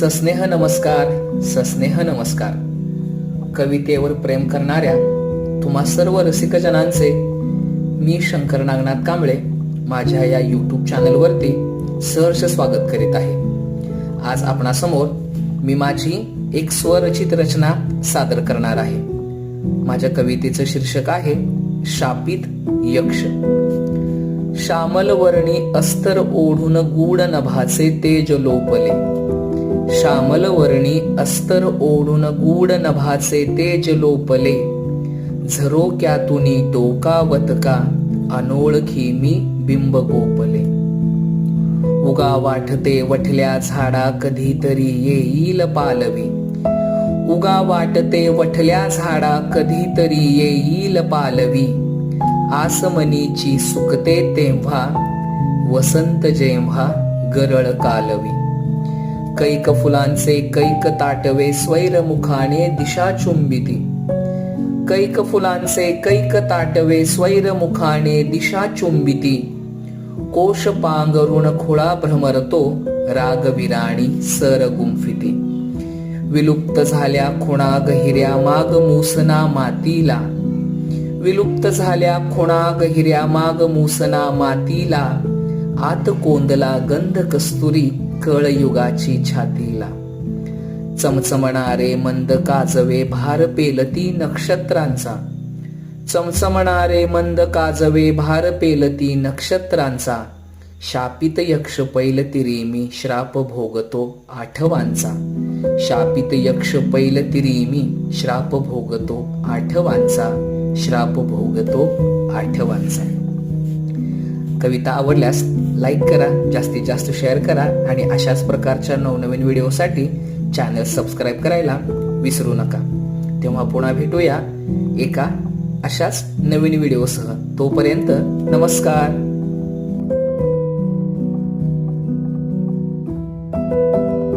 सस्नेह नमस्कार सस्नेह नमस्कार. कवितेवर प्रेम करणाऱ्या तुम्हा सर्व रसिकजनांचे मी शंकर नागनाथ कांबळे माझ्या या यूट्यूब चॅनलवरती सहर्ष स्वागत करीत आहे. आज आपणासमोर मी माझी एक स्वरचित रचना सादर करणार आहे. माझ्या कवितेचं शीर्षक आहे शापित यक्ष. श्यामल वर्णी अस्तर ओढून गूढ नभाचे तेज लोपले. श्यामलवर्णी अस्तर ओढून गूढ नभाचे तेज लोपले. झरोक्यातुनी टोकावतका अनोळखी मी बिंब गोपले उगा वाटते वठल्या झाडा कधीतरी येईल पालवी. उगा वाटते वठल्या झाडा कधीतरी येईल पालवी. आसमनीची सुकते तेव्हा वसंत जेव्हा गरळ कालवी. कैक फुलांचे कैक ताटवे स्वैर मुखाने दिशा चुंबिती कैक फुलांचे कैक ताटवे स्वैर मुखाने दिशा चुंबिती कोश पांगरुण खुळा भ्रमरतो रागविराणी सर गुंफिती. विलुप्त झाल्या खुणा गहिऱ्या माग मुसना मातीला. विलुप्त झाल्या खुणा गहिऱ्या माग मुसना मातीला. आत कोंदला गंध कस्तुरी कळयुगाची छातीला. चमचमणारे मंद काजवे भार पेलती नक्षत्रांचा. चमचमणारे मंद काजवे भार पेलती नक्षत्रांचा. शापित यक्ष पैलतिरी मी श्राप भोगतो आठवांचा. शापित यक्ष पैलतिरी मी श्राप भोगतो आठवांचा. श्राप भोगतो आठवांचा. कविता आवडल्यास लाईक करा जास्तीत जास्त शेअर करा आणि अशाच प्रकारच्या नवनवीन व्हिडिओसाठी चॅनल सबस्क्राईब करायला विसरू नका. तेव्हा पुन्हा भेटूया एका अशाच नवीन व्हिडिओसह तोपर्यंत नमस्कार.